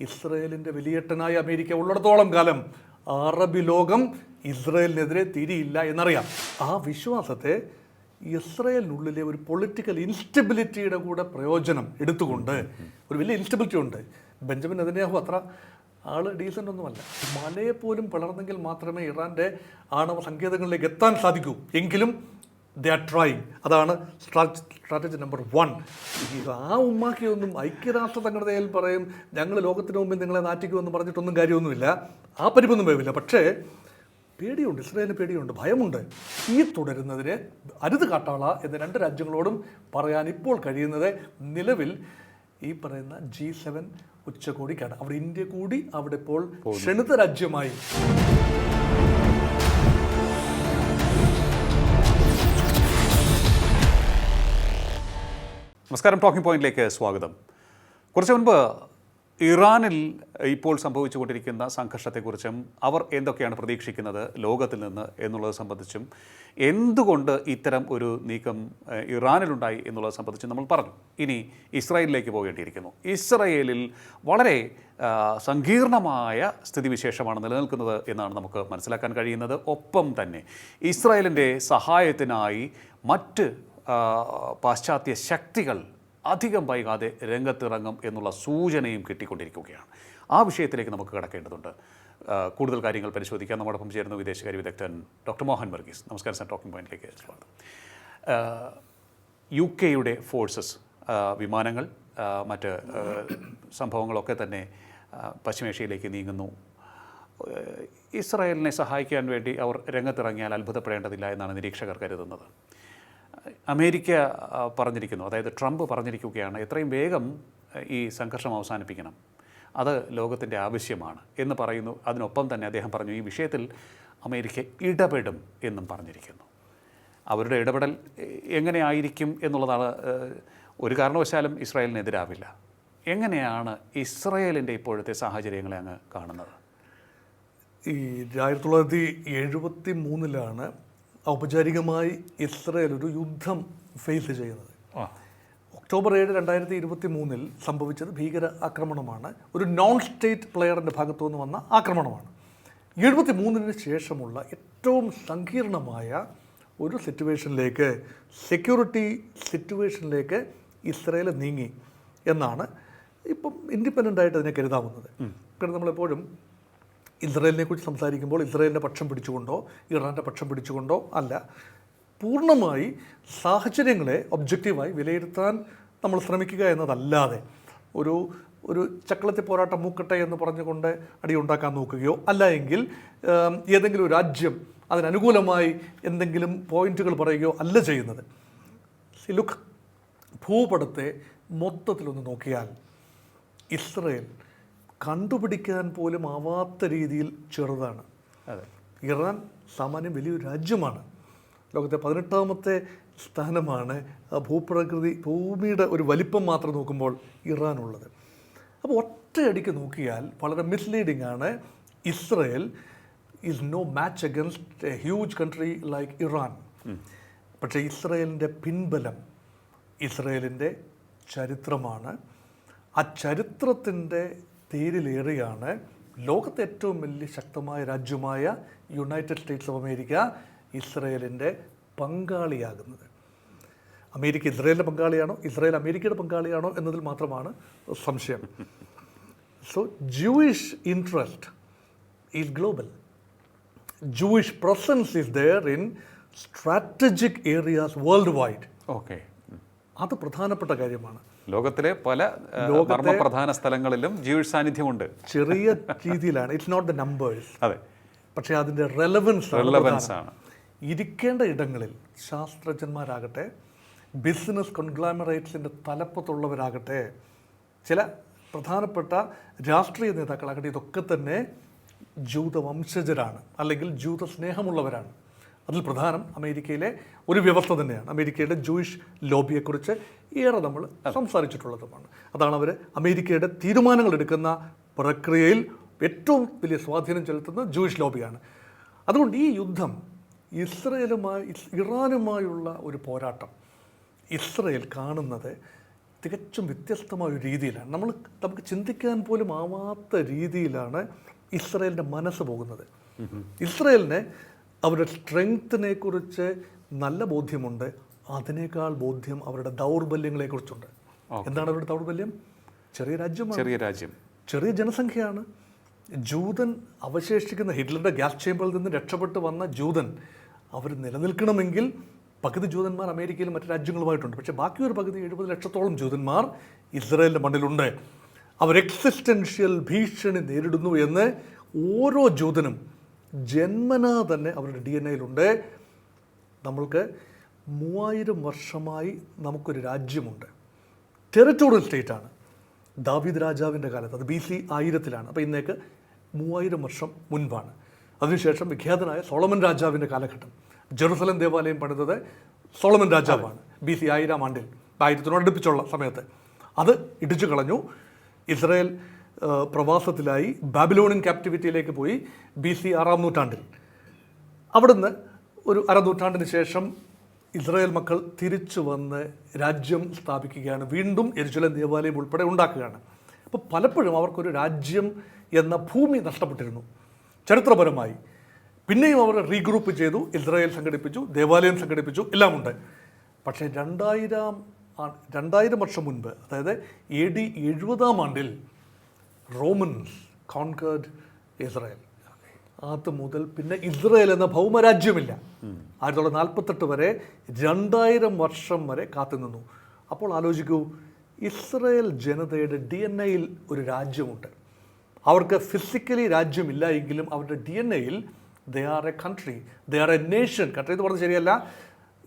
ഇസ്രയേലിന്റെ വലിയേട്ടനായ അമേരിക്ക ഉള്ളിടത്തോളം കാലം അറബി ലോകം ഇസ്രയേലിനെതിരെ തിരിയില്ല എന്നറിയാം. ആ വിശ്വാസത്തെ ഇസ്രയേലിനുള്ളിലെ ഒരു പൊളിറ്റിക്കൽ ഇൻസ്റ്റബിലിറ്റിയുടെ കൂടെ പ്രയോജനം എടുത്തുകൊണ്ട് ഒരു വലിയ ഇൻസ്റ്റബിലിറ്റി ഉണ്ട്. ബെഞ്ചമിൻ നെതന്യാഹു അത്ര ആൾ ഡീസന്റ് ഒന്നുമല്ല. മലയെ പോലും പിളർന്നെങ്കിൽ മാത്രമേ ഇറാന്റെ ആണവ സങ്കേതങ്ങളിലേക്ക് എത്താൻ സാധിക്കൂ. എങ്കിലും ദേ ആർ ട്രൈങ് അതാണ് സ്ട്രാറ്റജി നമ്പർ വൺ ആ ഉമ്മാക്കിയൊന്നും ഐക്യരാഷ്ട്ര സംഘടനയിൽ പറയും ഞങ്ങൾ ലോകത്തിന് മുമ്പിൽ നിങ്ങളെ നാറ്റിക്കുമെന്ന് പറഞ്ഞിട്ടൊന്നും കാര്യമൊന്നുമില്ല. ആ പരിപ്പൊന്നും വേവില്ല. പക്ഷേ പേടിയുണ്ട് ഇസ്രയേലിന് പേടിയുണ്ട് ഭയമുണ്ട്. ഈ തുടരുന്നതിന് അരുത് കാട്ടാള എന്ന് രണ്ട് രാജ്യങ്ങളോടും പറയാൻ ഇപ്പോൾ കഴിയുന്നത് നിലവിൽ ഈ പറയുന്ന ജി സെവൻ ഉച്ചകോടിക്കാണ്. അവിടെ ഇന്ത്യ കൂടി അവിടെ ഇപ്പോൾ ക്ഷണിത രാജ്യമായി. നമസ്കാരം ടോക്കിംഗ് പോയിന്റിലേക്ക് സ്വാഗതം. കുറച്ച് മുൻപ് ഇറാനിൽ ഇപ്പോൾ സംഭവിച്ചുകൊണ്ടിരിക്കുന്ന സംഘർഷത്തെക്കുറിച്ചും അവർ എന്തൊക്കെയാണ് പ്രതീക്ഷിക്കുന്നത് ലോകത്തിൽ നിന്ന് എന്നുള്ളത് സംബന്ധിച്ചും എന്തുകൊണ്ട് ഇത്തരം ഒരു നീക്കം ഇറാനിലുണ്ടായി എന്നുള്ളത് സംബന്ധിച്ചും നമ്മൾ പറഞ്ഞു. ഇനി ഇസ്രായേലിലേക്ക് പോകേണ്ടിയിരിക്കുന്നു. ഇസ്രായേലിൽ വളരെ സങ്കീർണമായ സ്ഥിതിവിശേഷമാണ് നിലനിൽക്കുന്നത് എന്നാണ് നമുക്ക് മനസ്സിലാക്കാൻ കഴിയുന്നത്. ഒപ്പം തന്നെ ഇസ്രായേലിന്റെ സഹായത്തിനായി മറ്റ് പാശ്ചാത്യ ശക്തികൾ അധികം വൈകാതെ രംഗത്തിറങ്ങും എന്നുള്ള സൂചനയും കിട്ടിക്കൊണ്ടിരിക്കുകയാണ്. ആ വിഷയത്തിലേക്ക് നമുക്ക് കിടക്കേണ്ടതുണ്ട്. കൂടുതൽ കാര്യങ്ങൾ പരിശോധിക്കാൻ നമ്മോടൊപ്പം ചേരുന്ന വിദേശകാര്യ വിദഗ്ധൻ ഡോക്ടർ മോഹൻ വർഗീസ്. നമസ്കാരം സാർ ടോക്കിംഗ് പോയിന്റിലേക്ക് സ്വാഗതം. യു കെയുടെ ഫോഴ്സസ് വിമാനങ്ങൾ മറ്റ് സംഭവങ്ങളൊക്കെ തന്നെ പശ്ചിമേഷ്യയിലേക്ക് നീങ്ങുന്നു. ഇസ്രായേലിനെ സഹായിക്കാൻ വേണ്ടി അവർ രംഗത്തിറങ്ങിയാൽ അത്ഭുതപ്പെടേണ്ടതില്ല എന്നാണ് നിരീക്ഷകർ കരുതുന്നത്. അമേരിക്ക പറഞ്ഞിരിക്കുന്നു. അതായത് ട്രംപ് പറഞ്ഞിരിക്കുകയാണ് എത്രയും വേഗം ഈ സംഘർഷം അവസാനിപ്പിക്കണം. അത് ലോകത്തിന്റെ ആവശ്യമാണ് എന്ന് പറയുന്നു. അതിനൊപ്പം തന്നെ അദ്ദേഹം പറഞ്ഞു ഈ വിഷയത്തിൽ അമേരിക്ക ഇടപെടും എന്നും പറഞ്ഞിരിക്കുന്നു. അവരുടെ ഇടപെടൽ എങ്ങനെയായിരിക്കും എന്നുള്ളതാണ് ഒരു കാരണവശാലും ഇസ്രായേലിനെതിരാവില്ല. എങ്ങനെയാണ് ഇസ്രായേലിന്റെ ഇപ്പോഴത്തെ സാഹചര്യങ്ങളെ അങ്ങ് കാണുന്നത്? ഈ ആയിരത്തി തൊള്ളായിരത്തി എഴുപത്തി മൂന്നിലാണ് ഔപചാരികമായി ഇസ്രയേൽ ഒരു യുദ്ധം ഫേസ് ചെയ്യുന്നത്. ഒക്ടോബർ ഏഴ് രണ്ടായിരത്തി ഇരുപത്തി മൂന്നിൽ സംഭവിച്ചത് ഭീകര ആക്രമണമാണ്. ഒരു നോൺ സ്റ്റേറ്റ് പ്ലെയറിന്റെ ഭാഗത്തു നിന്ന് വന്ന ആക്രമണമാണ്. എഴുപത്തി മൂന്നിന് ശേഷമുള്ള ഏറ്റവും സങ്കീർണമായ ഒരു സിറ്റുവേഷനിലേക്ക് സെക്യൂരിറ്റി സിറ്റുവേഷനിലേക്ക് ഇസ്രയേൽ നീങ്ങി എന്നാണ് ഇപ്പം ഇൻഡിപെൻഡന്റ് ആയിട്ട് അതിനെ കരുതാവുന്നത്. കാരണം നമ്മളെപ്പോഴും ഇസ്രയേലിനെ കുറിച്ച് സംസാരിക്കുമ്പോൾ ഇസ്രയേലിന്റെ പക്ഷം പിടിച്ചുകൊണ്ടോ ഇറാന്റെ പക്ഷം പിടിച്ചുകൊണ്ടോ അല്ല. പൂർണമായി സാഹചര്യങ്ങളെ ഒബ്ജക്റ്റീവായി വിലയിരുത്താൻ നമ്മൾ ശ്രമിക്കുക എന്നതല്ലാതെ ഒരു ഒരു ചക്കളത്തി പോരാട്ടം മൂക്കട്ടെ എന്ന് പറഞ്ഞുകൊണ്ട് അടിയുണ്ടാക്കാൻ നോക്കുകയോ അല്ല എങ്കിൽ ഏതെങ്കിലും ഒരു രാജ്യം അതിനനുകൂലമായി എന്തെങ്കിലും പോയിന്റുകൾ പറയുകയോ അല്ല ചെയ്യുന്നത്. ലുക്ക് ഭൂപടത്തെ മൊത്തത്തിലൊന്ന് നോക്കിയാൽ ഇസ്രയേൽ കണ്ടുപിടിക്കാൻ പോലും ആവാത്ത രീതിയിൽ ചെറുതാണ്. അതെ. ഇറാൻ സാമാന്യം വലിയൊരു രാജ്യമാണ്. ലോകത്തെ പതിനെട്ടാമത്തെ സ്ഥാനമാണ്. ആ ഭൂപ്രകൃതി ഭൂമിയുടെ ഒരു വലിപ്പം മാത്രം നോക്കുമ്പോൾ ഇറാനുള്ളത്. അപ്പോൾ ഒറ്റയടിക്ക് നോക്കിയാൽ വളരെ മിസ്ലീഡിംഗ് ആണ്. Israel is no match against a huge country like Iran. പക്ഷേ ഇസ്രയേലിന്റെ പിൻബലം ഇസ്രയേലിന്റെ ചരിത്രമാണ്. ആ ചരിത്രത്തിന്റെ തേരിലേറിയാണ് ലോകത്തെ ഏറ്റവും വലിയ ശക്തമായ രാജ്യമായ യുണൈറ്റഡ് സ്റ്റേറ്റ്സ് ഓഫ് അമേരിക്ക ഇസ്രയേലിന്റെ പങ്കാളിയാകുന്നത്. അമേരിക്ക ഇസ്രയേലിന്റെ പങ്കാളിയാണോ? ഇസ്രയേൽ അമേരിക്കയുടെ പങ്കാളിയാണോ എന്നതിൽ മാത്രമാണ് സംശയം. So Jewish interest is global Jewish presence is there in strategic areas world wide okay അത് പ്രധാനപ്പെട്ട കാര്യമാണ്. ലോകത്തിലെ പല പ്രധാന സ്ഥലങ്ങളിലും ജീവിത സാന്നിധ്യമുണ്ട് ചെറിയ രീതിയിലാണ്. ഇറ്റ്സ് നോട്ട് ദ നമ്പേഴ്സ് അതെ. പക്ഷേ അതിന്റെ റെലവൻസ് റെലവൻസ് ആണ്. ഇരിക്കേണ്ട ഇടങ്ങളിൽ ശാസ്ത്രജ്ഞന്മാരാകട്ടെ ബിസിനസ് കോൺഗ്ലാമറേറ്റ്സിന്റെ തലപ്പത്തുള്ളവരാകട്ടെ ചില പ്രധാനപ്പെട്ട രാഷ്ട്രീയ നേതാക്കളാകട്ടെ ഇതൊക്കെ തന്നെ ജൂതവംശജരാണ്. അല്ലെങ്കിൽ ജൂത സ്നേഹമുള്ളവരാണ് അതിൽ പ്രധാനം അമേരിക്കയിലെ ഒരു വ്യവസ്ഥ തന്നെയാണ്. അമേരിക്കയുടെ ജൂയിഷ് ലോബിയെക്കുറിച്ച് ഏറെ നമ്മൾ സംസാരിച്ചിട്ടുള്ളതുമാണ്. അതാണ് അവർ അമേരിക്കയുടെ തീരുമാനങ്ങൾ എടുക്കുന്ന പ്രക്രിയയിൽ ഏറ്റവും വലിയ സ്വാധീനം ചെലുത്തുന്ന ജൂയിഷ് ലോബിയാണ്. അതുകൊണ്ട് ഈ യുദ്ധം ഇസ്രയേലുമായി ഇസ് ഇറാനുമായുള്ള ഒരു പോരാട്ടം ഇസ്രയേൽ കാണുന്നത് തികച്ചും വ്യത്യസ്തമായ ഒരു രീതിയിലാണ്. നമ്മൾ നമുക്ക് ചിന്തിക്കാൻ പോലും ആവാത്ത രീതിയിലാണ് ഇസ്രയേലിന്റെ മനസ്സ് പോകുന്നത്. ഇസ്രയേലിന് അവരുടെ സ്ട്രെങ്ത്തിനെ കുറിച്ച് നല്ല ബോധ്യമുണ്ട്. അതിനേക്കാൾ ബോധ്യം അവരുടെ ദൗർബല്യങ്ങളെ കുറിച്ചുണ്ട് എന്താണ് അവരുടെ ദൗർബല്യം? ചെറിയ രാജ്യമാണ്. ചെറിയ രാജ്യം. ചെറിയ ജനസംഖ്യയാണ്. ജൂതൻ അവശേഷിക്കുന്ന ഹിറ്റ്ലറുടെ ഗ്യാസ് ചേമ്പറിൽ നിന്ന് രക്ഷപ്പെട്ട് വന്ന ജൂതൻ അവർ നിലനിൽക്കണമെങ്കിൽ പകുതി ജൂതന്മാർ അമേരിക്കയിലും മറ്റു രാജ്യങ്ങളുമായിട്ടുണ്ട്. പക്ഷേ ബാക്കി ഒരു പകുതി എഴുപത് ലക്ഷത്തോളം ജൂതന്മാർ ഇസ്രയേലിന്റെ മണ്ണിലുണ്ട്. അവർ എക്സിസ്റ്റൻഷ്യൽ ഭീഷണി നേരിടുന്നു എന്ന് ഓരോ ജൂതനും ജന്മനാ തന്നെ അവരുടെ ഡി എൻ എയിലുണ്ട് നമ്മൾക്ക് മൂവായിരം വർഷമായി നമുക്കൊരു രാജ്യമുണ്ട്. ടെറിട്ടോറിയൽ സ്റ്റേറ്റ് ആണ്. ദാവീദ് രാജാവിന്റെ കാലത്ത് അത് ബി സി ആയിരത്തിലാണ്. അപ്പോൾ ഇന്നേക്ക് മൂവായിരം വർഷം മുൻപാണ്. അതിനുശേഷം വിഖ്യാതനായ സോളമൻ രാജാവിന്റെ കാലഘട്ടം. ജെറുസലം ദേവാലയം പണിതത് സോളമൻ രാജാവാണ്. ബി സി ആയിരം ആണ്ടിൽ ആയിരത്തിനോടടുപ്പിച്ചുള്ള സമയത്ത്. അത് ഇടിച്ചു കളഞ്ഞു. ഇസ്രായേൽ പ്രവാസത്തിലായി ബാബിലോണിൻ ക്യാപ്റ്റിവിറ്റിയിലേക്ക് പോയി ബി സി ആറാം നൂറ്റാണ്ടിൽ. അവിടുന്ന് ഒരു അരനൂറ്റാണ്ടിന് ശേഷം ഇസ്രായേൽ മക്കൾ തിരിച്ചു വന്ന് രാജ്യം സ്ഥാപിക്കുകയാണ്. വീണ്ടും എരുചലം ദേവാലയം ഉൾപ്പെടെ ഉണ്ടാക്കുകയാണ്. അപ്പോൾ പലപ്പോഴും അവർക്കൊരു രാജ്യം എന്ന ഭൂമി നഷ്ടപ്പെട്ടിരുന്നു. ചരിത്രപരമായി. പിന്നെയും അവർ റീഗ്രൂപ്പ് ചെയ്തു ഇസ്രായേൽ സംഘടിപ്പിച്ചു ദേവാലയം സംഘടിപ്പിച്ചു എല്ലാം ഉണ്ട് പക്ഷേ രണ്ടായിരം രണ്ടായിരം വർഷം മുൻപ് അതായത് എ ഡി എഴുപതാം ആണ്ടിൽ റോമൻസ് കോൺകേർഡ് ഇസ്രായേൽ. അത് മുതൽ പിന്നെ ഇസ്രയേൽ എന്ന ഭൗമരാജ്യമില്ല. ആയിരത്തി തൊള്ളായിരത്തി നാൽപ്പത്തെട്ട് വരെ രണ്ടായിരം വർഷം വരെ കാത്തുനിന്നു. അപ്പോൾ ആലോചിക്കൂ ഇസ്രയേൽ ജനതയുടെ ഡി എൻ എയിൽ ഒരു രാജ്യമുണ്ട്. അവർക്ക് ഫിസിക്കലി രാജ്യമില്ല എങ്കിലും അവരുടെ ഡി എൻ എയിൽ they are a country they are a nation country എന്ന് പറഞ്ഞത് ശരിയല്ല.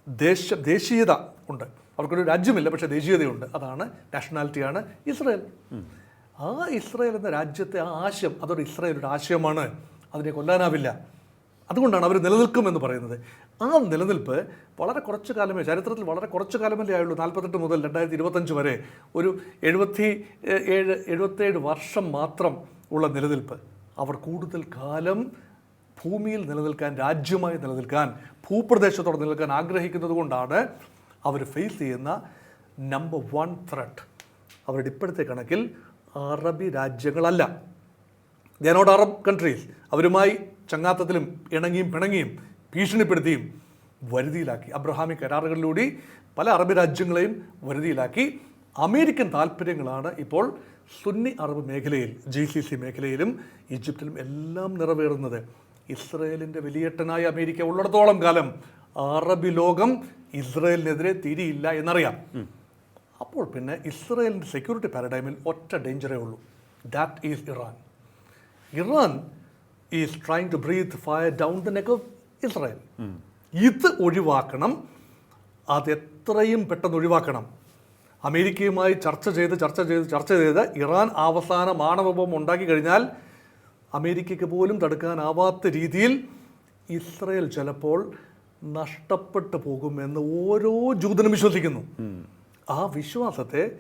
ദേശ ദേശീയത ഉണ്ട്. അവർക്കൊരു രാജ്യമില്ല പക്ഷേ ദേശീയതയുണ്ട്. അതാണ് നാഷണാലിറ്റിയാണ് ഇസ്രായേൽ. ആ ഇസ്രായേൽ എന്ന രാജ്യത്തെ ആ ആശയം അതൊരു ഇസ്രായേൽ ഒരു ആശയമാണ്. അതിനെ കൊല്ലാനാവില്ല. അതുകൊണ്ടാണ് അവർ നിലനിൽക്കുമെന്ന് പറയുന്നത്. ആ നിലനിൽപ്പ് വളരെ കുറച്ച് കാലമേ ചരിത്രത്തിൽ വളരെ കുറച്ച് കാലമല്ലേ ആയുള്ളൂ നാൽപ്പത്തെട്ട് മുതൽ രണ്ടായിരത്തി ഇരുപത്തഞ്ച് വരെ. ഒരു എഴുപത്തി ഏഴ് എഴുപത്തേഴ് വർഷം മാത്രം ഉള്ള നിലനിൽപ്പ്. അവർ കൂടുതൽ കാലം ഭൂമിയിൽ നിലനിൽക്കാൻ രാജ്യമായി നിലനിൽക്കാൻ ഭൂപ്രദേശത്തോടെ നിലനിൽക്കാൻ ആഗ്രഹിക്കുന്നത് കൊണ്ടാണ് അവർ ഫേസ് ചെയ്യുന്ന നമ്പർ വൺ ത്രട്ട് അവരുടെ ഇപ്പോഴത്തെ കണക്കിൽ അറബി രാജ്യങ്ങളല്ല. നോട്ട് അറബ് കൺട്രീസ് അവരുമായി ചങ്ങാത്തത്തിലും ഇണങ്ങിയും പിണങ്ങിയും ഭീഷണിപ്പെടുത്തിയും വരുതിയിലാക്കി. അബ്രഹാമി കരാറുകളിലൂടെ പല അറബ് രാജ്യങ്ങളെയും വരുതിയിലാക്കി. അമേരിക്കൻ താല്പര്യങ്ങളാണ് ഇപ്പോൾ സുന്നി അറബ് മേഖലയിൽ ജി സി സി മേഖലയിലും ഈജിപ്തിലും എല്ലാം നിറവേറുന്നത്. ഇസ്രയേലിന്റെ വലിയേട്ടനായ അമേരിക്ക ഉള്ളിടത്തോളം കാലം അറബി ലോകം ഇസ്രയേലിനെതിരെ തിരിയില്ല എന്നറിയാം. അപ്പോൾ പിന്നെ ഇസ്രയേലിന്റെ സെക്യൂരിറ്റി പാരഡൈമിൽ ഒറ്റ ഡേഞ്ചറേ ഉള്ളൂ. That is Iran Iran is trying to breathe fire down the neck of Israel ഇത് ഒഴിവാക്കണം. അത് എത്രയും പെട്ടെന്ന് ഒഴിവാക്കണം. അമേരിക്കയുമായി ചർച്ച ചെയ്ത് ചർച്ച ചെയ്ത് ചർച്ച ചെയ്ത് ഇറാൻ അവസാന മാണവബോംബ് ഉണ്ടാക്കി കഴിഞ്ഞാൽ അമേരിക്കയ്ക്ക് പോലും തടുക്കാനാവാത്ത രീതിയിൽ ഇസ്രയേൽ ചിലപ്പോൾ നഷ്ടപ്പെട്ടു പോകുമെന്ന് ഓരോ ജൂതനും വിശ്വസിക്കുന്നു. ആ വിശ്വാസത്തെ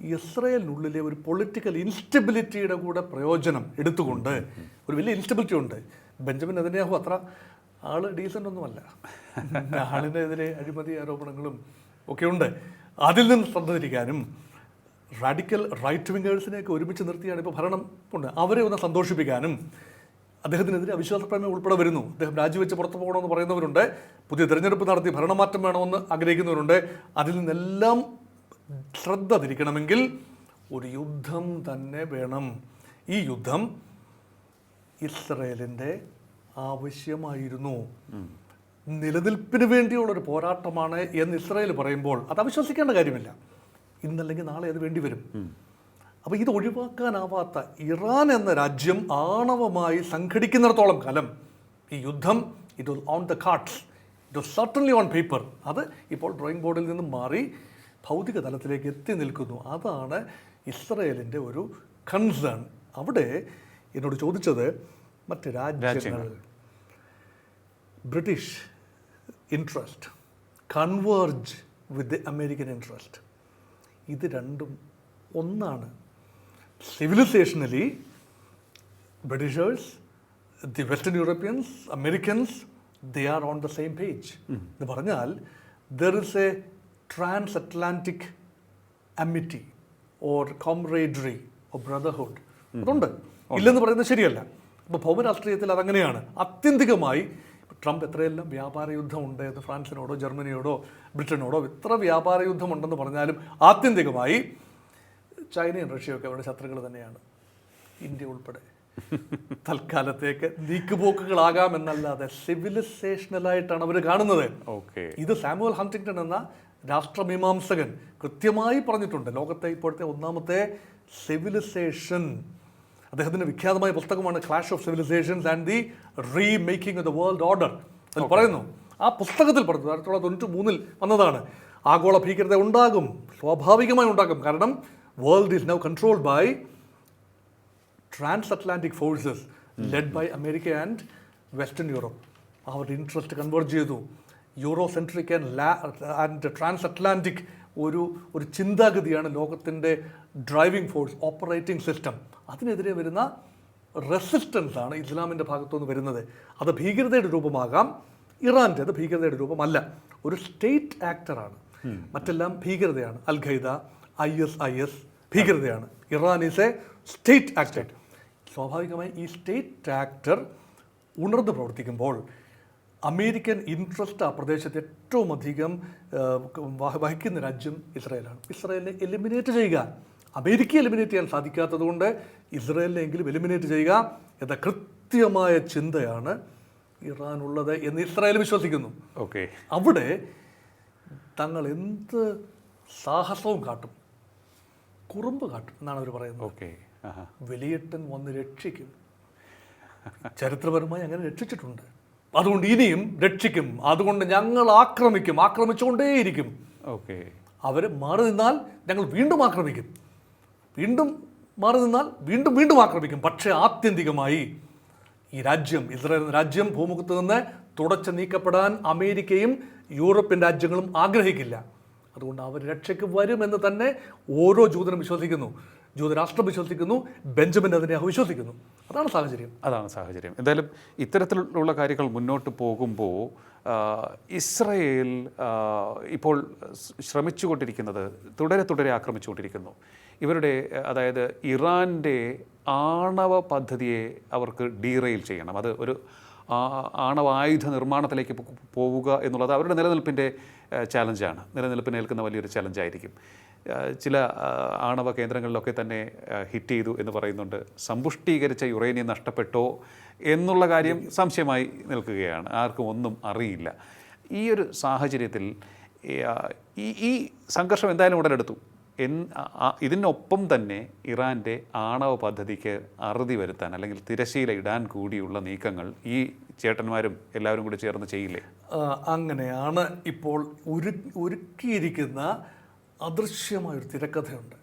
ഇസ്രയേലിനുള്ളിലെ ഒരു പൊളിറ്റിക്കൽ ഇൻസ്റ്റബിലിറ്റിയുടെ കൂടെ പ്രയോജനം എടുത്തുകൊണ്ട് ഒരു വലിയ ഇൻസ്റ്റബിലിറ്റി ഉണ്ട്. ബെഞ്ചമിൻ നെതന്യാഹു അത്ര ആൾ ഡീസന്റ് ഒന്നുമല്ല. ആളിനെതിരെ അഴിമതി ആരോപണങ്ങളും ഒക്കെ ഉണ്ട്. അതിൽ നിന്ന് ശ്രദ്ധ തിരിക്കാനും റാഡിക്കൽ റൈറ്റ് വിങ്ങേഴ്സിനെയൊക്കെ ഒരുമിച്ച് നിർത്തിയാണ് ഇപ്പോൾ ഭരണം ഉണ്ട് അവരെ ഒന്ന് സന്തോഷിപ്പിക്കാനും അദ്ദേഹത്തിനെതിരെ അവിശ്വാസ പ്രമേയം ഉൾപ്പെടെ വരുന്നു. അദ്ദേഹം രാജിവെച്ച് പുറത്തു പോകണമെന്ന് പറയുന്നവരുണ്ട്. പുതിയ തിരഞ്ഞെടുപ്പ് നടത്തി ഭരണമാറ്റം വേണമെന്ന് ആഗ്രഹിക്കുന്നവരുണ്ട്. അതിൽ നിന്നെല്ലാം ശ്രദ്ധ തിരിക്കണമെങ്കിൽ ഒരു യുദ്ധം തന്നെ വേണം. ഈ യുദ്ധം ഇസ്രയേലിന്റെ ആവശ്യമായിരുന്നു. നിലനിൽപ്പിന് വേണ്ടിയുള്ള ഒരു പോരാട്ടമാണ് എന്ന് ഇസ്രയേൽ പറയുമ്പോൾ അത് അവിശ്വസിക്കേണ്ട കാര്യമില്ല. ഇന്നല്ലെങ്കിൽ നാളെ അത് വേണ്ടി വരും. അപ്പോൾ ഇത് ഒഴിവാക്കാനാവാത്ത ഇറാൻ എന്ന രാജ്യം ആണവമായി സംഘടിക്കുന്നിടത്തോളം കാലം ഈ യുദ്ധം it was on the cards it was certainly on paper അത് ഇപ്പോൾ ഡ്രോയിങ് ബോർഡിൽ നിന്നും മാറി ഭൗതിക തലത്തിലേക്ക് എത്തി നിൽക്കുന്നു. അതാണ് ഇസ്രയേലിന്റെ ഒരു കൺസേൺ അവിടെ എന്നോട് ചോദിച്ചത് മറ്റ് രാജ്യങ്ങൾ. British interest converge with the American interest ഇത് രണ്ടും ഒന്നാണ്. Civilisationally Britishers the western Europeans Americans they are on the same page എന്ന് പറഞ്ഞാൽ there is a transatlantic amity or camaraderie or brotherhood അതുണ്ട് ഇല്ലെന്ന് പറയുന്നത് ശരിയല്ല. അപ്പോൾ ഭൗമരാഷ്ട്രീയത്തിൽ അതങ്ങനെയാണ്. ആത്യന്തികമായി ട്രംപ് എത്രയെല്ലാം വ്യാപാര യുദ്ധമുണ്ട് എന്ന് ഫ്രാൻസിനോടോ ജർമ്മനിയോടോ ബ്രിട്ടനോടോ എത്ര വ്യാപാര യുദ്ധമുണ്ടെന്ന് പറഞ്ഞാലും ആത്യന്തികമായി ചൈനയും റഷ്യയൊക്കെ അവരുടെ ശത്രുക്കൾ തന്നെയാണ്. ഇന്ത്യ ഉൾപ്പെടെ. തൽക്കാലത്തേക്ക് നീക്കുപോക്കുകളാകാമെന്നല്ലാതെ സിവിലൈസേഷനലായിട്ടാണ് അവർ കാണുന്നത്. ഓക്കെ. ഇത് സാമുവൽ ഹണ്ടിങ്ടൺ എന്ന രാഷ്ട്രമീമാംസകൻ കൃത്യമായി പറഞ്ഞിട്ടുണ്ട്. ലോകത്തെ ഇപ്പോഴത്തെ ഒന്നാമത്തെ സിവിലൈസേഷൻ അദ്ദേഹത്തിന്റെ വിഖ്യാതമായ പുസ്തകമാണ് clash of civilisations and the remaking of the world order അതിൽ പറയുന്നു ആ പുസ്തകത്തിൽ പറഞ്ഞു ആയിരത്തി തൊള്ളായിരത്തി തൊണ്ണൂറ്റി മൂന്നിൽ വന്നതാണ് ആഗോള ഭീകരത ഉണ്ടാകും സ്വാഭാവികമായി ഉണ്ടാകും. കാരണം world is now controlled by transatlantic forces led by America and western Europe അവരുടെ ഇൻട്രസ്റ്റ് കൺവേർട്ട് ചെയ്തു. യൂറോ സെൻട്രിക് ആൻഡ് ലാ ആൻഡ് ട്രാൻസ് അറ്റ്ലാന്റിക് ഒരു ഒരു ചിന്താഗതിയാണ് ലോകത്തിന്റെ ഡ്രൈവിംഗ് ഫോഴ്സ് ഓപ്പറേറ്റിംഗ് സിസ്റ്റം അതിനെതിരെ വരുന്ന റെസിസ്റ്റൻസ് ആണ് ഇസ്ലാമിന്റെ ഭാഗത്തുനിന്ന് വരുന്നത്. അത് ഭീകരതയുടെ രൂപമാകാം. ഇറാന്റെ അത് ഭീകരതയുടെ രൂപമല്ല. ഒരു സ്റ്റേറ്റ് ആക്ടറാണ് മറ്റെല്ലാം ഭീകരതയാണ്. Al Qaeda I S I S ഭീകരതയാണ്. Iran is a state actor സ്വാഭാവികമായി ഈ സ്റ്റേറ്റ് ആക്ടർ ഉണർന്ന് പ്രവർത്തിക്കുമ്പോൾ അമേരിക്കൻ ഇൻട്രസ്റ്റ് ആ പ്രദേശത്ത് ഏറ്റവും അധികം വഹിക്കുന്ന രാജ്യം ഇസ്രായേലാണ്. ഇസ്രായേലിനെ എലിമിനേറ്റ് ചെയ്യുക. അമേരിക്കയെ എലിമിനേറ്റ് ചെയ്യാൻ സാധിക്കാത്തത് കൊണ്ട് ഇസ്രായേലിനെങ്കിലും എലിമിനേറ്റ് ചെയ്യുക എന്ന കൃത്യമായ ചിന്തയാണ് ഇറാനുള്ളത് എന്ന് ഇസ്രായേൽ വിശ്വസിക്കുന്നു. ഓക്കെ അവിടെ തങ്ങൾ എന്ത് സാഹസവും കാട്ടും. കുറുമ്പ് കാട്ടും എന്നാണ് അവർ പറയുന്നത്. ഓക്കെ ആഹാ. വലിയേട്ടൻ വന്ന് രക്ഷിക്കും. ചരിത്രപരമായി അങ്ങനെ രക്ഷിച്ചിട്ടുണ്ട്. അതുകൊണ്ട് ഇനിയും രക്ഷിക്കും. അതുകൊണ്ട് ഞങ്ങൾ ആക്രമിക്കും. ആക്രമിച്ചുകൊണ്ടേയിരിക്കും. ഓക്കെ. അവർ മാറി നിന്നാൽ ഞങ്ങൾ വീണ്ടും ആക്രമിക്കും. വീണ്ടും മാറി നിന്നാൽ വീണ്ടും വീണ്ടും ആക്രമിക്കും. പക്ഷേ ആത്യന്തികമായി ഈ രാജ്യം ഇസ്രായേൽ രാജ്യം ഭൂമുഖത്ത് നിന്ന് തുടച്ച് നീക്കപ്പെടാൻ അമേരിക്കയും യൂറോപ്യൻ രാജ്യങ്ങളും ആഗ്രഹിക്കില്ല. അതുകൊണ്ട് അവർ രക്ഷയ്ക്ക് വരുമെന്ന് തന്നെ ഓരോ ജൂതനും വിശ്വസിക്കുന്നു. ജൂതരാഷ്ട്രം വിശ്വസിക്കുന്നു ബെഞ്ചമിൻ അതിനെ വിശ്വസിക്കുന്നു. അതാണ് സാഹചര്യം. അതാണ് സാഹചര്യം. എന്തായാലും ഇത്തരത്തിലുള്ള കാര്യങ്ങൾ മുന്നോട്ട് പോകുമ്പോൾ ഇസ്രയേൽ ഇപ്പോൾ ശ്രമിച്ചുകൊണ്ടിരിക്കുന്നത് തുടരെ തുടരെ ആക്രമിച്ചുകൊണ്ടിരിക്കുന്നു. ഇവരുടെ അതായത് ഇറാന്റെ ആണവ പദ്ധതിയെ അവർക്ക് ഡീറെയിൽ ചെയ്യണം. അത് ഒരു ആണവ ആയുധ നിർമ്മാണത്തിലേക്ക് പോവുക എന്നുള്ളത് അവരുടെ നിലനിൽപ്പിന്റെ ചാലഞ്ചാണ്. നിലനിൽപ്പിന് ഏൽക്കുന്ന വലിയൊരു ചലഞ്ചായിരിക്കും. ചില ആണവ കേന്ദ്രങ്ങളിലൊക്കെ തന്നെ ഹിറ്റ് ചെയ്തു എന്ന് പറയുന്നുണ്ട്. സമ്പുഷ്ടീകരിച്ച യുറേനിയം നഷ്ടപ്പെട്ടോ എന്നുള്ള കാര്യം സംശയമായി നിൽക്കുകയാണ്. ആർക്കും ഒന്നും അറിയില്ല. ഈ ഒരു സാഹചര്യത്തിൽ ഈ, ഈ സംഘർഷം എന്തായാലും ഉടലെടുത്തു എൻ ഇതിനൊപ്പം തന്നെ ഇറാന്റെ ആണവ പദ്ധതിക്ക് അറുതി വരുത്താൻ അല്ലെങ്കിൽ തിരശീല ഇടാൻ കൂടിയുള്ള നീക്കങ്ങൾ ഈ ചേട്ടന്മാരും എല്ലാവരും കൂടി ചേർന്ന് ചെയ്യില്ലേ? അങ്ങനെയാണ് ഇപ്പോൾ ഒരു ഒരുക്കിയിരിക്കുന്ന അദൃശ്യമായൊരു തിരക്കഥയുണ്ട്.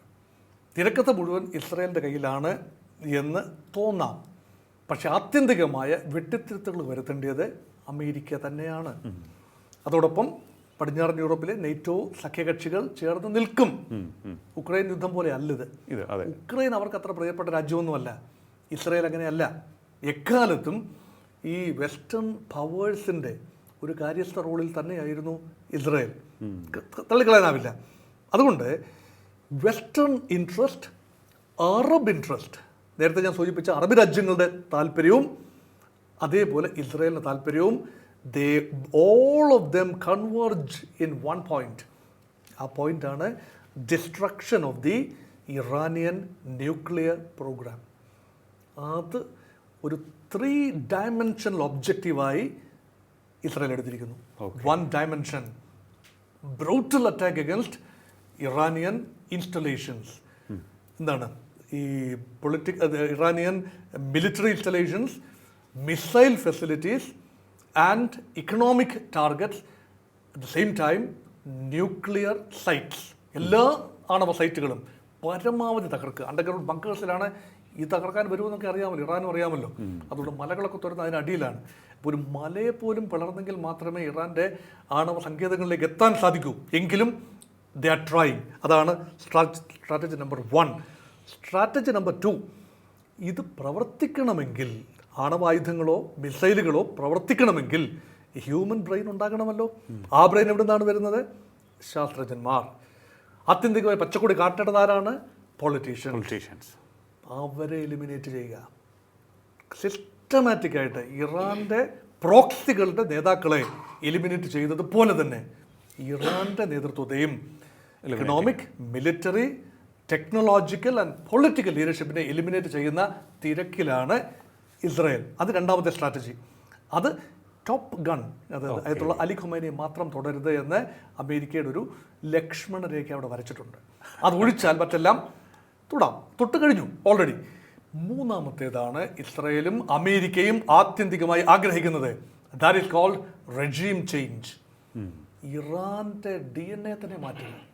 തിരക്കഥ മുഴുവൻ ഇസ്രയേലിന്റെ കയ്യിലാണ് എന്ന് തോന്നാം. പക്ഷേ ആത്യന്തികമായ വെട്ടിത്തിരുത്തുകൾ വരുത്തേണ്ടത് അമേരിക്ക തന്നെയാണ്. അതോടൊപ്പം പടിഞ്ഞാറൻ യൂറോപ്പിലെ നെയ്റ്റോ സഖ്യകക്ഷികൾ ചേർന്ന് നിൽക്കും. ഉക്രൈൻ യുദ്ധം പോലെ അല്ലത്. ഉക്രൈൻ അവർക്ക് അത്ര പ്രിയപ്പെട്ട രാജ്യമൊന്നുമല്ല. ഇസ്രയേൽ അങ്ങനെയല്ല. എക്കാലത്തും ഈ വെസ്റ്റേൺ പവേഴ്സിന്റെ ഒരു കാര്യസ്ഥ റോളിൽ തന്നെയായിരുന്നു ഇസ്രയേൽ. തള്ളിക്കളയാനാവില്ല. അതുകൊണ്ട് വെസ്റ്റേൺ ഇൻട്രസ്റ്റ് അറബ് ഇൻട്രസ്റ്റ്. നേരത്തെ ഞാൻ സൂചിപ്പിച്ച അറബ് രാജ്യങ്ങളുടെ താല്പര്യവും അതേപോലെ ഇസ്രയേലിന്റെ താല്പര്യവും they all of them converge in one point ആ പോയിന്റാണ് destruction of the Iranian nuclear programme അത് ഒരു ത്രീ ഡയമെൻഷനൽ ഒബ്ജക്റ്റീവായി Israel എടുത്തിരിക്കുന്നു. One dimension brutal attack against Iranian installations എന്താണ്? ഈ politic Iranian military installations missile facilities and economic targets at the same time nuclear sites എല്ലാ ആണവ സൈറ്റുകളും പരമാവധി തകർക്കുക. Underground ബങ്കേഴ്സിലാണ് ഈ തകർക്കാൻ വരുമെന്നൊക്കെ അറിയാമല്ലോ. ഇറാനും അറിയാമല്ലോ. അതുകൊണ്ട് മലകളൊക്കെ തുറന്ന് അതിനടിയിലാണ് അപ്പോൾ ഒരു മലയെ പോലും പിളർന്നെങ്കിൽ മാത്രമേ ഇറാന്റെ ആണവ സങ്കേതങ്ങളിലേക്ക് എത്താൻ സാധിക്കൂ. എങ്കിലും ദേ ആർ ട്രൈങ് അതാണ് strategy number one strategy number two ഇത് പ്രവർത്തിക്കണമെങ്കിൽ ആണവായുധങ്ങളോ മിസൈലുകളോ പ്രവർത്തിക്കണമെങ്കിൽ ഹ്യൂമൻ ബ്രെയിൻ ഉണ്ടാകണമല്ലോ. ആ ബ്രെയിൻ എവിടെ നിന്നാണ് വരുന്നത്? ശാസ്ത്രജ്ഞന്മാർ. ആത്യന്തികമായി പച്ചക്കൊടി കാട്ടേണ്ടത് ആരാണ്? പൊളിറ്റീഷ്യൻ പൊളിറ്റീഷ്യൻസ് അവരെ എലിമിനേറ്റ് ചെയ്യുക. സിസ്റ്റമാറ്റിക്കായിട്ട് ഇറാന്റെ പ്രോക്സികളുടെ നേതാക്കളെ എലിമിനേറ്റ് ചെയ്തത് പോലെ തന്നെ ഇറാന്റെ നേതൃത്വത്തെയും economic military technological and political ലീഡർഷിപ്പിനെ eliminate ചെയ്യുന്ന തിരക്കിലാണ് ഇസ്രയേൽ. അത് രണ്ടാമത്തെ സ്ട്രാറ്റജി അത് ടോപ്പ് ഗൺ അതായത് അയത്തുള്ള അലി ഖുമൈനെ മാത്രം തുടരുത് എന്ന് അമേരിക്കയുടെ ഒരു ലക്ഷ്മണ രേഖ അവിടെ വരച്ചിട്ടുണ്ട്. അത് ഒഴിച്ചാൽ മറ്റെല്ലാം തൊടാം. തൊട്ട് കഴിഞ്ഞു ഓൾറെഡി മൂന്നാമത്തേതാണ് ഇസ്രയേലും അമേരിക്കയും ആത്യന്തികമായി ആഗ്രഹിക്കുന്നത്. That is called regime change ഇറാന്റെ ഡി എൻ എ തന്നെ മാറ്റുക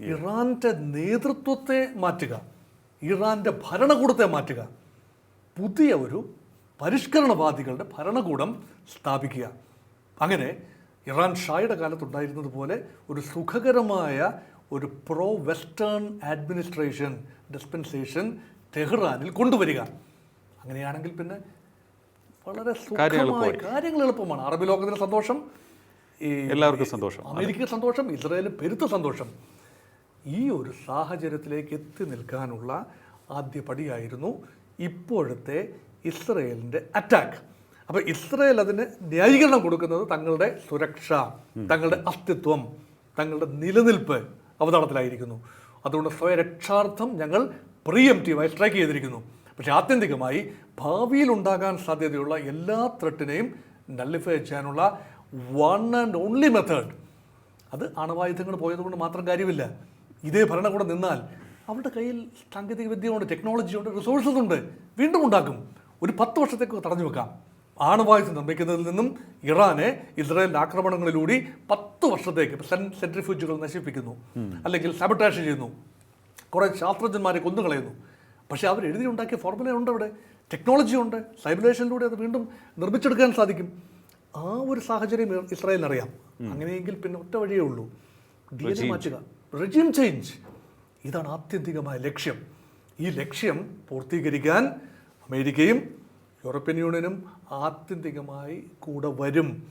ഇറാന്റെ നേതൃത്വത്തെ മാറ്റുക ഇറാന്റെ ഭരണകൂടത്തെ മാറ്റുക പുതിയ ഒരു പരിഷ്കരണവാദികളുടെ ഭരണകൂടം സ്ഥാപിക്കുക. അങ്ങനെ ഇറാൻ ഷായുടെ കാലത്തുണ്ടായിരുന്നത് പോലെ ഒരു സുഖകരമായ ഒരു പ്രോ വെസ്റ്റേൺ അഡ്മിനിസ്ട്രേഷൻ ഡിസ്പെൻസേഷൻ ടെഹ്റാനിൽ കൊണ്ടുവരിക. അങ്ങനെയാണെങ്കിൽ പിന്നെ വളരെ സുഖമായ കാര്യങ്ങൾ എളുപ്പമാണ്. അറബി ലോകത്തിന് സന്തോഷം എല്ലാവർക്കും സന്തോഷം. അമേരിക്കയ്ക്ക് സന്തോഷം ഇസ്രായേലിന് പെരുത്ത സന്തോഷം. ഈ ഒരു സാഹചര്യത്തിലേക്ക് എത്തി നിൽക്കാനുള്ള ആദ്യ പടിയായിരുന്നു ഇപ്പോഴത്തെ ഇസ്രയേലിന്റെ അറ്റാക്ക് അപ്പോൾ ഇസ്രയേൽ അതിന് ന്യായീകരണം കൊടുക്കുന്നത് തങ്ങളുടെ സുരക്ഷ തങ്ങളുടെ അസ്തിത്വം തങ്ങളുടെ നിലനിൽപ്പ് അവതാളത്തിലായിരിക്കുന്നു. അതുകൊണ്ട് സ്വയരക്ഷാർത്ഥം ഞങ്ങൾ പ്രിയംറ്റീവായി സ്ട്രൈക്ക് ചെയ്തിരിക്കുന്നു. പക്ഷേ ആത്യന്തികമായി ഭാവിയിൽ ഉണ്ടാകാൻ സാധ്യതയുള്ള എല്ലാ ത്രെട്ടിനെയും നല്ലിഫൈ ചെയ്യാനുള്ള വൺ ആൻഡ് ഓൺലി മെത്തേഡ് അത് അണവായുധങ്ങൾ പോയതുകൊണ്ട് മാത്രം കാര്യമില്ല. ഇതേ ഭരണകൂടം നിന്നാൽ അവരുടെ കയ്യിൽ സാങ്കേതിക വിദ്യയുണ്ട് ടെക്നോളജി ഉണ്ട് റിസോഴ്സസ് ഉണ്ട്. വീണ്ടും ഉണ്ടാക്കും. ഒരു പത്ത് വർഷത്തേക്ക് തടഞ്ഞു വെക്കാം. ആണവായുധം നിർമ്മിക്കുന്നതിൽ നിന്നും ഇറാനെ ഇസ്രായേലിന്റെ ആക്രമണങ്ങളിലൂടെ പത്ത് വർഷത്തേക്ക് സെൻട്രിഫ്യൂജുകൾ നശിപ്പിക്കുന്നു. അല്ലെങ്കിൽ സാബിട്ടാഷ് ചെയ്യുന്നു. കുറേ ശാസ്ത്രജ്ഞന്മാരെ കൊന്നുകളയുന്നു. പക്ഷേ അവർ എഴുതി ഉണ്ടാക്കിയ ഫോർമുല ഉണ്ട് അവിടെ. ടെക്നോളജി ഉണ്ട്. സൈബിലേഷനിലൂടെ അത് വീണ്ടും നിർമ്മിച്ചെടുക്കാൻ സാധിക്കും. ആ ഒരു സാഹചര്യം ഇസ്രായേലിനറിയാം. അങ്ങനെയെങ്കിൽ പിന്നെ ഒറ്റ വഴിയേ ഉള്ളൂ. ഡി എൻ എ മാറ്റുക. റെജീം ചേഞ്ച് ഇതാണ് ആത്യന്തികമായ ലക്ഷ്യം. ഈ ലക്ഷ്യം പൂർത്തീകരിക്കാൻ അമേരിക്കയും യൂറോപ്യൻ യൂണിയനും ആത്യന്തികമായി കൂടെ വരും.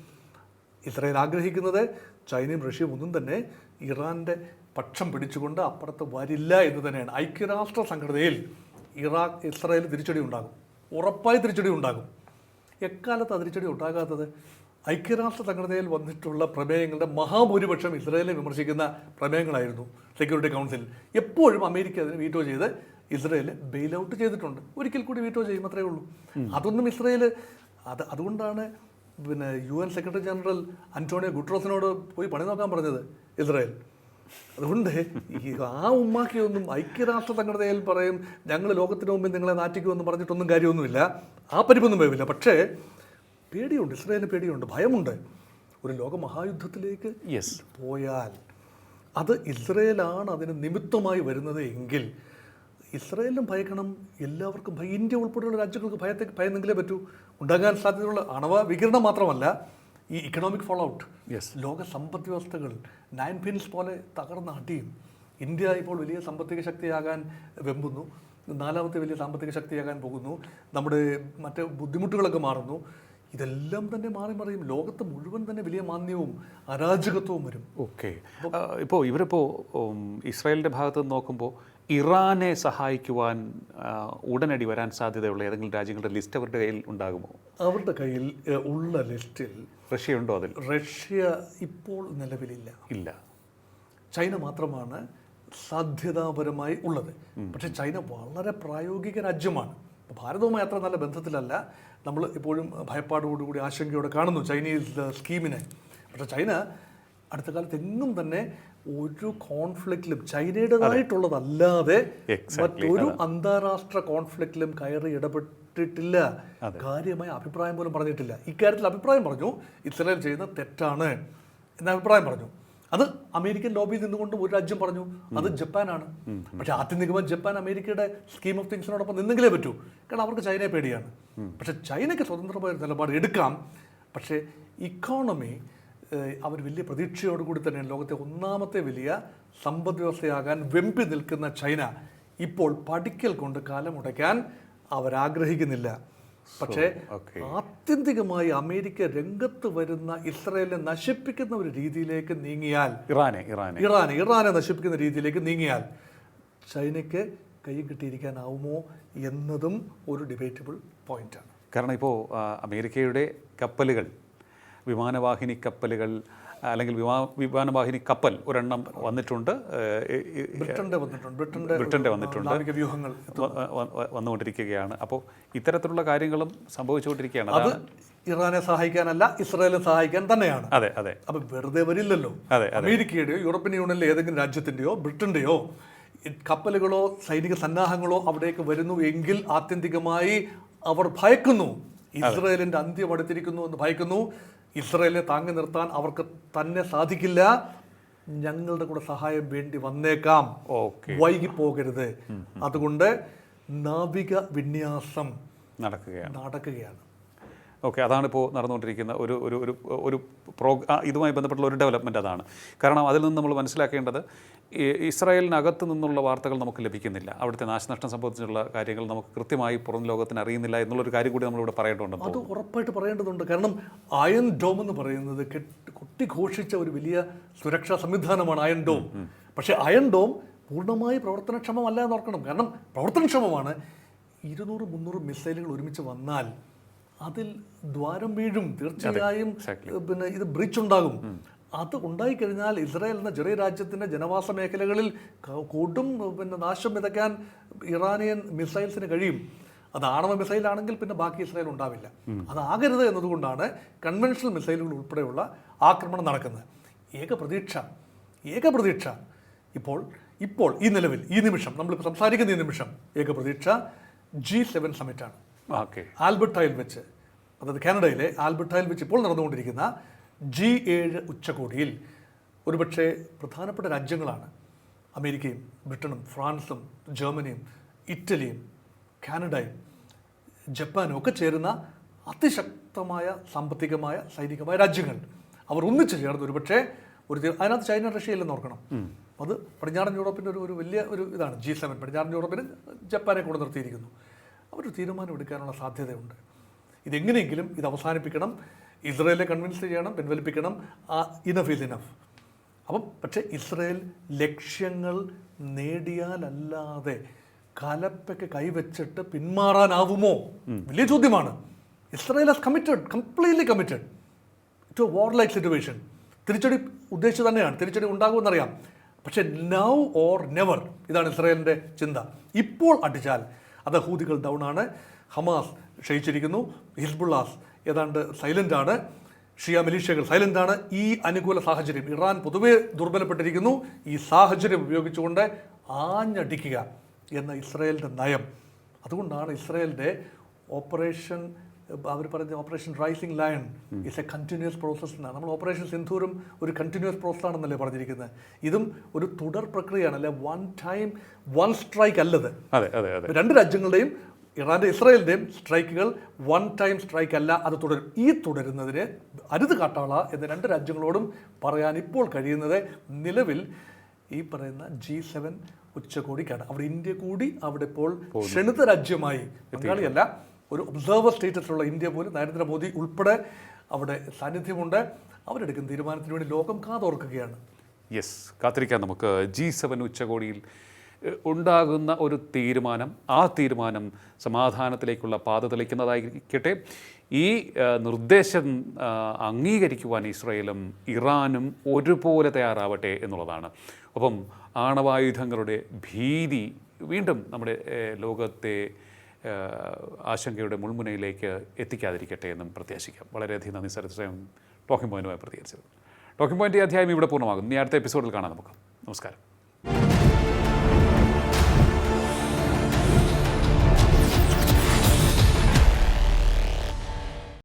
ഇസ്രായേൽ ആഗ്രഹിക്കുന്നത് ചൈനയും റഷ്യയും ഒന്നും തന്നെ ഇറാന്റെ പക്ഷം പിടിച്ചുകൊണ്ട് അപ്പുറത്ത് വരില്ല എന്ന് തന്നെയാണ്. ഐക്യരാഷ്ട്ര സംഘടനയിൽ ഇറാഖ് ഇസ്രായേൽ തിരിച്ചടി ഉണ്ടാകും. ഉറപ്പായി തിരിച്ചടി ഉണ്ടാകും. എക്കാലത്ത് ആ തിരിച്ചടി ഉണ്ടാകാത്തത്? ഐക്യരാഷ്ട്ര സംഘടനയിൽ വന്നിട്ടുള്ള പ്രമേയങ്ങളുടെ മഹാഭൂരിപക്ഷം ഇസ്രയേലിനെ വിമർശിക്കുന്ന പ്രമേയങ്ങളായിരുന്നു സെക്യൂരിറ്റി കൗൺസിൽ. എപ്പോഴും അമേരിക്ക അതിന് വീറ്റോ ചെയ്ത് ഇസ്രയേൽ ബെയിൽ ഔട്ട് ചെയ്തിട്ടുണ്ട്. ഒരിക്കൽ കൂടി വീറ്റോ ചെയ്യും അത്രേ ഉള്ളൂ. അതൊന്നും ഇസ്രയേൽ അത് അതുകൊണ്ടാണ് പിന്നെ U N secretary general Antonio ഗുട്രോസിനോട് പോയി പണി നോക്കാൻ പറഞ്ഞത് ഇസ്രയേൽ. അതുകൊണ്ട് ഈ ആ ഉമ്മാക്കിയൊന്നും ഐക്യരാഷ്ട്ര സംഘടനയിൽ പറയും ഞങ്ങൾ ലോകത്തിന് മുമ്പിൽ നിങ്ങളെ നാറ്റിക്കുമെന്ന് പറഞ്ഞിട്ടൊന്നും കാര്യമൊന്നുമില്ല. ആ പരിപ്പൊന്നും വേവില്ല. പക്ഷേ പേടിയുണ്ട് ഇസ്രായേലിന് പേടിയുണ്ട് ഭയമുണ്ട്. ഒരു ലോക മഹായുദ്ധത്തിലേക്ക് യെസ് പോയാൽ അത് ഇസ്രയേലാണ് അതിന് നിമിത്തമായി വരുന്നത് എങ്കിൽ ഇസ്രയേലിനും ഭയക്കണം എല്ലാവർക്കും ഭയ. ഇന്ത്യ ഉൾപ്പെടെയുള്ള രാജ്യങ്ങൾക്ക് ഭയത്തെ ഭയന്നെങ്കിലേ പറ്റൂ. ഉണ്ടാകാൻ സാധ്യതയുള്ള അണവ വികിരണം മാത്രമല്ല ഈ ഇക്കണോമിക് ഫോൾ ഔട്ട് യെസ് ലോക സമ്പദ് വ്യവസ്ഥകൾ നയൻ പിൻസ് പോലെ തകർന്ന അടിയും. ഇന്ത്യ ഇപ്പോൾ വലിയ സാമ്പത്തിക ശക്തിയാകാൻ വെമ്പുന്നു. നാലാമത്തെ വലിയ സാമ്പത്തിക ശക്തിയാകാൻ പോകുന്നു. നമ്മുടെ മറ്റ് ബുദ്ധിമുട്ടുകളൊക്കെ മാറുന്നു. ഇതെല്ലാം തന്നെ മാറി മറിയും. ലോകത്ത് മുഴുവൻ തന്നെ വലിയ മാന്യവും അരാജകത്വവും വരും. ഓക്കെ. ഇപ്പോൾ ഇവരിപ്പോൾ ഇസ്രായേലിന്റെ ഭാഗത്ത് നിന്ന് നോക്കുമ്പോൾ ഇറാനെ സഹായിക്കുവാൻ ഉടനടി വരാൻ സാധ്യതയുള്ള ഏതെങ്കിലും രാജ്യങ്ങളുടെ ലിസ്റ്റ് അവരുടെ കയ്യിൽ ഉണ്ടാകുമോ? അവരുടെ കയ്യിൽ ഉള്ള ലിസ്റ്റിൽ റഷ്യ ഉണ്ടോ അതിൽ? റഷ്യ ഇപ്പോൾ നിലവിലില്ല. ഇല്ല. ചൈന മാത്രമാണ് സാധ്യതാപരമായി ഉള്ളത്. പക്ഷേ ചൈന വളരെ പ്രായോഗിക രാജ്യമാണ്. ഭാരതവുമായി അത്ര നല്ല ബന്ധത്തിലല്ല. നമ്മൾ ഇപ്പോഴും ഭയപ്പാടോടുകൂടി ആശങ്കയോടെ കാണുന്നു ചൈനീസ് സ്കീമിനെ. പക്ഷേ ചൈന അടുത്ത കാലത്ത് എങ്ങും തന്നെ ഒരു കോൺഫ്ലിക്റ്റിലും ചൈനയുടേതായിട്ടുള്ളതല്ലാതെ മറ്റൊരു അന്താരാഷ്ട്ര കോൺഫ്ലിക്റ്റിലും കയറി ഇടപെട്ടിട്ടില്ല. കാര്യമായ അഭിപ്രായം പോലും പറഞ്ഞിട്ടില്ല. ഇക്കാര്യത്തിൽ അഭിപ്രായം പറഞ്ഞു ഇസ്രായേൽ ചെയ്യുന്ന തെറ്റാണ്. എന്ന അഭിപ്രായം പറഞ്ഞു. അത് അമേരിക്കൻ ലോബി നിന്നുകൊണ്ട് ഒരു രാജ്യം പറഞ്ഞു അത് ജപ്പാനാണ്. പക്ഷെ ആത്യന്തികമായി ജപ്പാൻ അമേരിക്കയുടെ സ്കീം ഓഫ് തിങ്സിനോടൊപ്പം നിന്നെങ്കിലേ പറ്റൂ. കാരണം അവർക്ക് ചൈനയെ പേടിയാണ്. പക്ഷെ ചൈനയ്ക്ക് സ്വതന്ത്രമായ നിലപാട് എടുക്കാം. പക്ഷേ ഇക്കോണമി അവർ വലിയ പ്രതീക്ഷയോടുകൂടി തന്നെയാണ് ലോകത്തെ ഒന്നാമത്തെ വലിയ സമ്പദ് വ്യവസ്ഥയാകാൻ വെമ്പി നിൽക്കുന്ന ചൈന. ഇപ്പോൾ പഠിക്കൽ കൊണ്ട് കാലം ഉടയ്ക്കാൻ അവരാഗ്രഹിക്കുന്നില്ല. പക്ഷേ ആത്യന്തികമായി അമേരിക്ക രംഗത്ത് വരുന്ന ഇസ്രയേലിനെ നശിപ്പിക്കുന്ന ഒരു രീതിയിലേക്ക് നീങ്ങിയാൽ ഇറാനെ ഇറാനെ. ഇറാൻ ഇറാനെ നശിപ്പിക്കുന്ന രീതിയിലേക്ക് നീങ്ങിയാൽ ചൈനയ്ക്ക് കൈ കിട്ടിയിരിക്കാനാവുമോ എന്നതും ഒരു ഡിബേറ്റബിൾ പോയിന്റാണ് കാരണം ഇപ്പോൾ അമേരിക്കയുടെ കപ്പലുകൾ വിമാനവാഹിനി കപ്പലുകൾ അല്ലെങ്കിൽ വിമാ വിമാനവാഹിനി കപ്പൽ ഒരെണ്ണം വന്നിട്ടുണ്ട് ബ്രിട്ടന്റെ വന്നിട്ടുണ്ട്. ബ്രിട്ടന്റെ ബ്രിട്ടന്റെ വന്നിട്ടുണ്ട്. വ്യൂഹങ്ങൾ വന്നുകൊണ്ടിരിക്കുകയാണ്. അപ്പോൾ ഇത്തരത്തിലുള്ള കാര്യങ്ങളും സംഭവിച്ചുകൊണ്ടിരിക്കുകയാണ്. അത് ഇറാനെ സഹായിക്കാനല്ല ഇസ്രായേലിനെ സഹായിക്കാൻ തന്നെയാണ്. അതെ അതെ. അപ്പം വെറുതെ വരില്ലല്ലോ. അതെ അമേരിക്കയുടെയോ യൂറോപ്യൻ യൂണിയനിലെ ഏതെങ്കിലും രാജ്യത്തിന്റെയോ ബ്രിട്ടന്റെയോ കപ്പലുകളോ സൈനിക സന്നാഹങ്ങളോ അവിടേക്ക് വരുന്നു എങ്കിൽ ആത്യന്തികമായി അവർ ഭയക്കുന്നു. ഇസ്രായേലിന്റെ അന്ത്യം അടുത്തിരിക്കുന്നു എന്ന് ഭയക്കുന്നു. ഇസ്രായേലിനെ താങ്ങി നിർത്താൻ അവർക്ക് തന്നെ സാധിക്കില്ല. ഞങ്ങളുടെ കൂടെ സഹായം വേണ്ടി വന്നേക്കാം. വൈകി പോകരുത് അതുകൊണ്ട് നാവിക വിന്യാസം നടക്കുകയാണ്. നടക്കുകയാണ്. ഓക്കെ അതാണ് ഇപ്പോൾ നടന്നുകൊണ്ടിരിക്കുന്ന ഒരു ഒരു ഒരു ഒരു പ്രോ ഇതുമായി ബന്ധപ്പെട്ടുള്ള ഒരു ഡെവലപ്മെന്റ് അതാണ്. കാരണം അതിൽ നിന്ന് നമ്മൾ മനസ്സിലാക്കേണ്ടത് ഇസ്രായേലിനകത്ത് നിന്നുള്ള വാർത്തകൾ നമുക്ക് ലഭിക്കുന്നില്ല. അവിടുത്തെ നാശനഷ്ടം സംബന്ധിച്ചുള്ള കാര്യങ്ങൾ നമുക്ക് കൃത്യമായി പുറം ലോകത്തിന് അറിയുന്നില്ല എന്നുള്ളൊരു കാര്യം കൂടി നമ്മളിവിടെ പറയേണ്ടതുണ്ട് അത് ഉറപ്പായിട്ട് പറയേണ്ടതുണ്ട്. കാരണം അയൺ ഡോം എന്ന് പറയുന്നത് കെട്ടി കൊട്ടിഘോഷിച്ച ഒരു വലിയ സുരക്ഷാ സംവിധാനമാണ് അയൺ ഡോം പക്ഷേ അയൺ ഡോം പൂർണമായി പ്രവർത്തനക്ഷമമല്ല എന്ന് ഓർക്കണം. കാരണം പ്രവർത്തനക്ഷമമാണ്. ഇരുന്നൂറ് മുന്നൂറ് മിസൈലുകൾ ഒരുമിച്ച് വന്നാൽ അതിൽ ദ്വാരം വീഴും. തീർച്ചയായും പിന്നെ ഇത് ബ്രിച്ച് ഉണ്ടാകും അത് ഉണ്ടായിക്കഴിഞ്ഞാൽ ഇസ്രായേൽ എന്ന ചെറിയ രാജ്യത്തിന്റെ ജനവാസ മേഖലകളിൽ കൂട്ടും കൊടും പിന്നെ നാശം വിതയ്ക്കാൻ ഇറാനിയൻ മിസൈൽസിന് കഴിയും. അത് ആണവ മിസൈലാണെങ്കിൽ പിന്നെ ബാക്കി ഇസ്രായേൽ ഉണ്ടാവില്ല. അതാകരുത് എന്നതുകൊണ്ടാണ് കൺവെൻഷണൽ മിസൈലുകൾ ഉൾപ്പെടെയുള്ള ആക്രമണം നടക്കുന്നത്. ഏക പ്രതീക്ഷ ഏക പ്രതീക്ഷ. ഇപ്പോൾ ഇപ്പോൾ ഈ നിലവിൽ ഈ നിമിഷം നമ്മളിപ്പോൾ സംസാരിക്കുന്ന ഈ നിമിഷം ഏക പ്രതീക്ഷ ജി സെവൻ സമിറ്റാണ് ഓക്കെ ആൽബർട്ടായിൽ വെച്ച് അതായത് കാനഡയിലെ ആൽബർട്ടയിൽ വെച്ച് ഇപ്പോൾ നടന്നുകൊണ്ടിരിക്കുന്ന ജി ഏഴ് ഉച്ചകോടിയിൽ ഒരുപക്ഷെ പ്രധാനപ്പെട്ട രാജ്യങ്ങളാണ്. അമേരിക്കയും ബ്രിട്ടനും ഫ്രാൻസും ജർമ്മനിയും ഇറ്റലിയും കാനഡയും ജപ്പാനും ഒക്കെ ചേരുന്ന അതിശക്തമായ സാമ്പത്തികമായ സൈനികമായ രാജ്യങ്ങൾ. അവർ ഒന്നിച്ചു ചേർന്ന് ഒരുപക്ഷെ ഒരു അതിനകത്ത് ചൈന റഷ്യ ഇല്ലെന്ന് ഓർക്കണം അത് പടിഞ്ഞാറൻ യൂറോപ്പിന്റെ ഒരു ഒരു വലിയ ഒരു ഇതാണ്. ജി സെവൻ പടിഞ്ഞാറൻ യൂറോപ്പിന് ജപ്പാനെ കൂടെ നിർത്തിയിരിക്കുന്നു. അവരൊരു തീരുമാനമെടുക്കാനുള്ള സാധ്യതയുണ്ട്. ഇതെങ്ങനെയെങ്കിലും ഇത് അവസാനിപ്പിക്കണം ഇസ്രയേലിനെ കൺവിൻസ് ചെയ്യണം പിൻവലിപ്പിക്കണം ഇനഫ് ഇസ് ഇനഫ് അപ്പം പക്ഷേ ഇസ്രയേൽ ലക്ഷ്യങ്ങൾ നേടിയാലല്ലാതെ കലപ്പൊക്കെ കൈവച്ചിട്ട് പിന്മാറാനാവുമോ? വലിയ ചോദ്യമാണ്. Israel has committed completely committed to war like situation തിരിച്ചടി ഉദ്ദേശിച്ചു തന്നെയാണ്. തിരിച്ചടി ഉണ്ടാകുമെന്നറിയാം. പക്ഷേ നൗ ഓർ നെവർ ഇതാണ് ഇസ്രയേലിന്റെ ചിന്ത. ഇപ്പോൾ അടിച്ചാൽ അത് ഹൂതികൾ ഡൗൺ ആണ്. ഹമാസ് ക്ഷയിച്ചിരിക്കുന്നു. ഹിസ്ബുള്ളാസ് ഏതാണ്ട് സൈലന്റ് ആണ്. ഷിയ മിലീഷ്യകൾ സൈലന്റ് ആണ്. ഈ അനുകൂല സാഹചര്യം ഇറാൻ പൊതുവേ ദുർബലപ്പെട്ടിരിക്കുന്നു. ഈ സാഹചര്യം ഉപയോഗിച്ചുകൊണ്ട് ആഞ്ഞടിക്കുക എന്ന ഇസ്രയേലിന്റെ നയം. അതുകൊണ്ടാണ് ഇസ്രയേലിന്റെ ഓപ്പറേഷൻ അവർ പറഞ്ഞ operation rising lion is a continuous process എന്നാണ്. നമ്മൾ ഓപ്പറേഷൻ സിന്ധൂരും ഒരു കണ്ടിന്യൂസ് പ്രോസസ് ആണെന്നല്ലേ പറഞ്ഞിരിക്കുന്നത്. ഇതും ഒരു തുടർ പ്രക്രിയയാണ് അല്ലെ വൺ ടൈം വൺ സ്ട്രൈക്ക് അല്ലത്. രണ്ട് രാജ്യങ്ങളുടെയും ഇറാന്റെ ഇസ്രായേലിന്റെയും സ്ട്രൈക്കുകൾ വൺ ടൈം സ്ട്രൈക്ക് അല്ല അത് തുടരും. ഈ തുടരുന്നതിന് അരുത് കാട്ടാള എന്ന രണ്ട് രാജ്യങ്ങളോടും പറയാൻ ഇപ്പോൾ കഴിയുന്നത് നിലവിൽ ഈ പറയുന്ന ജി സെവൻ ഉച്ചകോടിക്കാണ്. അവിടെ ഇന്ത്യ കൂടി അവിടെ ഇപ്പോൾ ക്ഷണിത രാജ്യമായി പങ്കാളിയല്ല ഒരു ഒബ്സർവർ സ്റ്റേറ്റസിലുള്ള ഇന്ത്യ പോലും നരേന്ദ്രമോദി ഉൾപ്പെടെ അവിടെ സാന്നിധ്യമുണ്ട്. അവരെടുക്കുന്ന തീരുമാനത്തിന് വേണ്ടി ലോകം കാതോർക്കുകയാണ്. യെസ് കാത്തിരിക്കാം നമുക്ക്. ജി സെവൻ ഉച്ചകോടിയിൽ ഉണ്ടാകുന്ന ഒരു തീരുമാനം ആ തീരുമാനം സമാധാനത്തിലേക്കുള്ള പാത തെളിക്കുന്നതായിരിക്കട്ടെ. ഈ നിർദ്ദേശം അംഗീകരിക്കുവാൻ ഇസ്രയേലും ഇറാനും ഒരുപോലെ തയ്യാറാവട്ടെ എന്നുള്ളതാണ്. ഒപ്പം ആണവായുധങ്ങളുടെ ഭീതി വീണ്ടും നമ്മുടെ ലോകത്തെ ആശങ്കയുടെ മുൾമുനയിലേക്ക് എത്തിക്കാതിരിക്കട്ടെ എന്നും പ്രത്യാശിക്കാം. വളരെയധികം നന്ദി സരസ്വയം ടോക്കിംഗ് പോയിന്റുമായി പ്രതികരിച്ചത് ടോക്കിംഗ് പോയിന്റ് ഈ അധ്യായം ഇവിടെ പൂർണമാകും. ഇനി അടുത്ത എപ്പിസോഡിൽ കാണാം നമുക്ക്. നമസ്കാരം.